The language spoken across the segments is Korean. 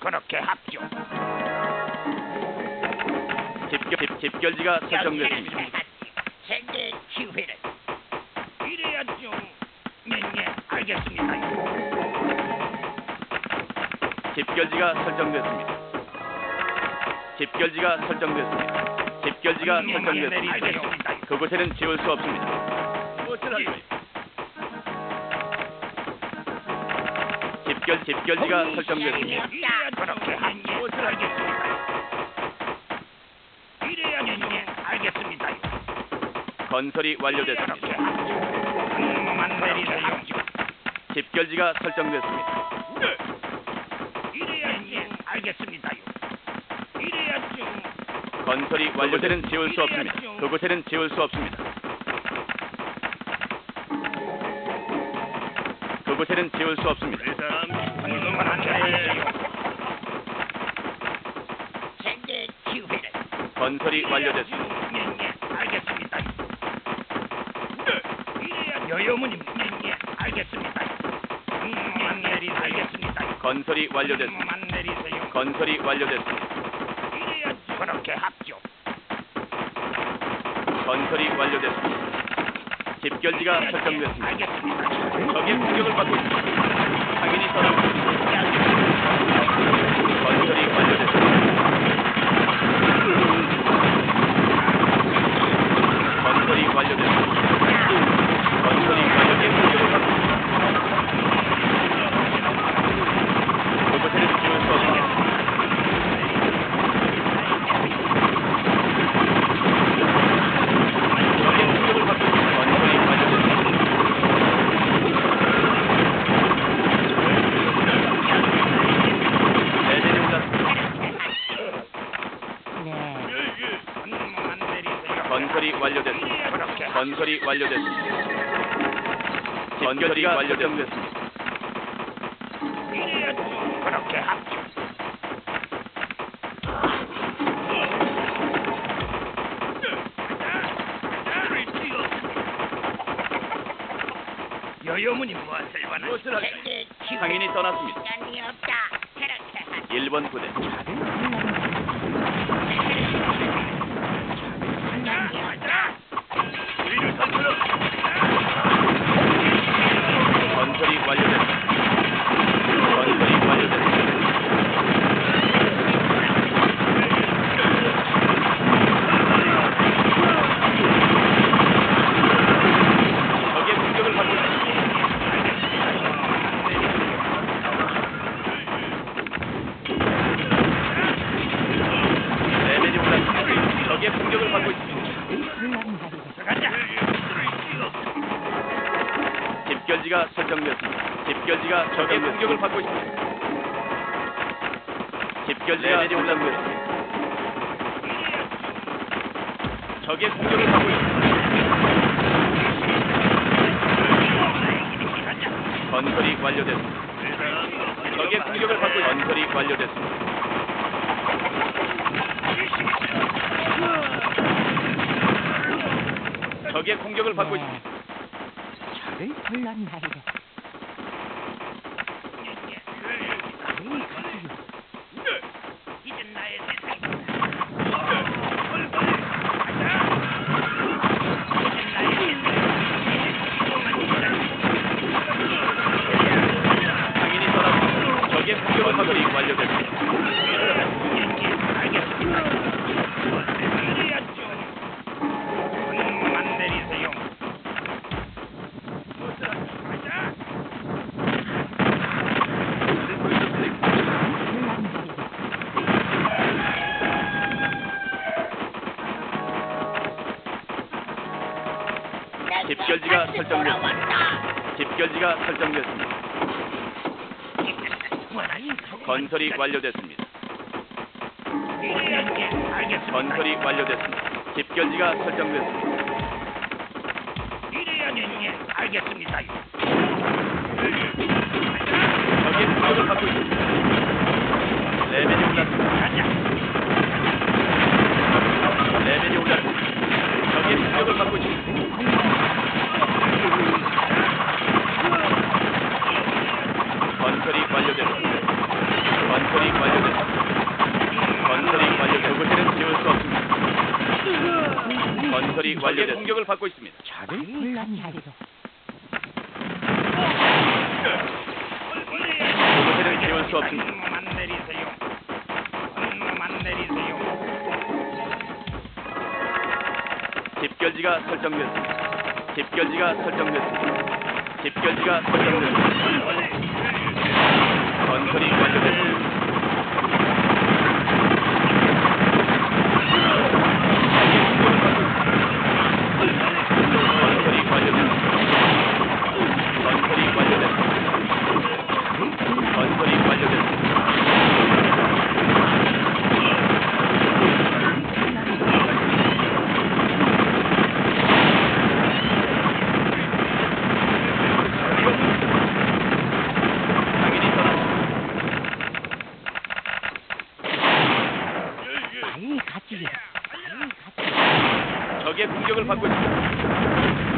그렇게 합죠. 집결, 집, 집결지가 설정됐습니다. 세계 기회를 이래야죠. 네네 알겠습니다. 집결지가 설정됐습니다. 집결지가 설정됐습니다. 집결지가 설정됐습니다. 알겠습니다. 그곳에는 지울 수 없습니다. 무엇을 하죠? 집결, 집결지가 설정됐습니다. 그렇게 합죠. 알겠습니다. 알겠습니다. 건설이 완료됐습니다. 합죠. 한번만 내리세요. 집결지가 설정됐습니다. 이래야죠. 알겠습니다. 이래야죠. 건설이 완료되는 지울 수 없습니다. 그곳에는 지울 수 없습니다. 그곳에는 지울 수 없습니다. 건설이 완료됐습니다. 알겠습니다. 알겠습니다. 알겠습니다. 건설이 완료됐습니다. 건설이 완료됐습니다. 그렇게 합죠. 건설이 완료됐습니다. 집결지가 설정됐습니다. 적의 공격을 받고 있습니다. 상인이 떠나고 있습니다. 건설이 완료됐습니다. 건설이 완료됐습니다. 건설이 완료된 공격을 받고 있습니다. 그곳에는 지울 수 없습니다. 적의 공격을 받고 있습니다. 건설이 완료됐습니다. 네네네 올랐습니다. 한번만 내리세요. 건설이 완료됐습니다. 그렇게 건설이 완료됐습니다. 건설이 완료됐습니다. 그렇게 합죠. 여여문이 무엇을 원하시 무엇을 하죠? 상인이 떠났습니다. 시간이 없다. 그렇게 하죠. 1번 부대 건설이 완 집결지가 레벨이 올랐습니다. 적의 공격을 받고 있습니다. 건설이 완료됐습니다. 적의 공격을 받고 있습니다. 건설이 완료됐습니다. 적의 공격을 받고 있습니다. 저를 불렀나이다. 설정됐습니다. 집결지가 설정됐습니다. 건설이 완료됐습니다. 건설이 완료됐습니다. 집결지가 설정됐습니다. 이래야죠. 알겠습니다. 수 없이 만 내리세요. 만 내리세요. 집결지가 설정됐습니다. 집결지가 설정됐습니다. 집결지가 설정됐습니다. 건설이 완료됐습니다. 적의 공격을 받고 있습니다.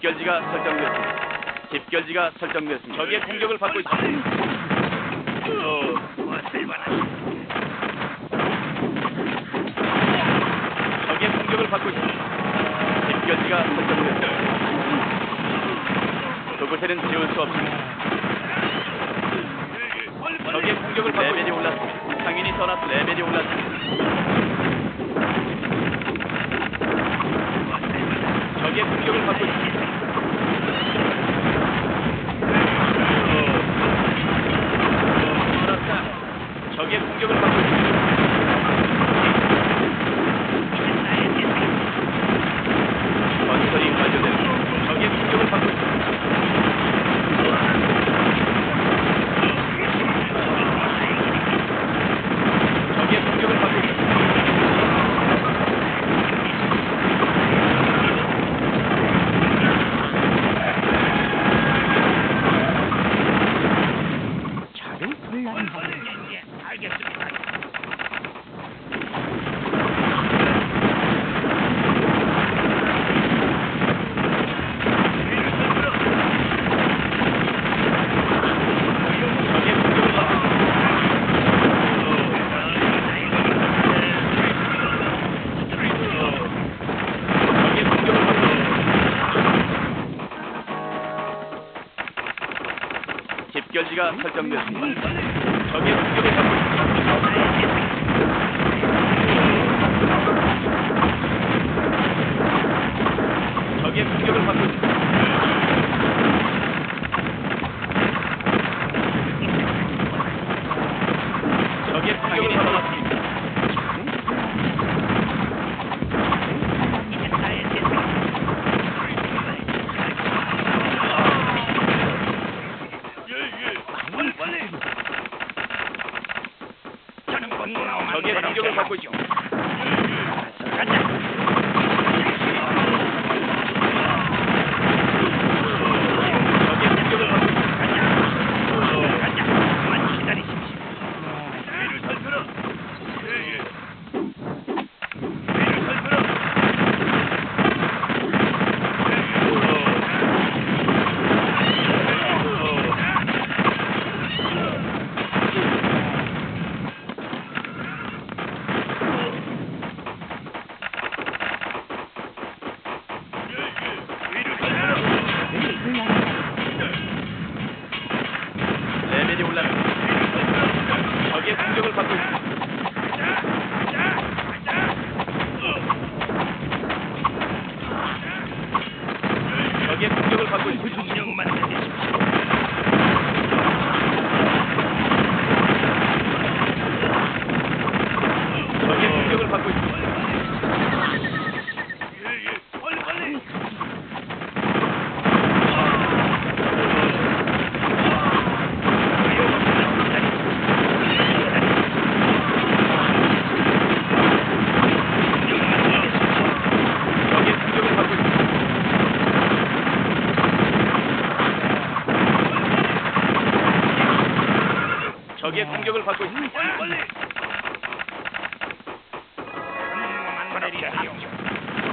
집결지가 설정됐습니다. 집결지가 설정됐습니다. 적의 공격을 받고 있습니다. 적의 공격을 받고 있습니다. 집결지가 설정됐습니다. 그곳에는 지울 수 없습니다. 적의 공격을 받고 레벨이 올랐습니다. 상인이 떠났 레벨이 올랐습니다. 他将的180 to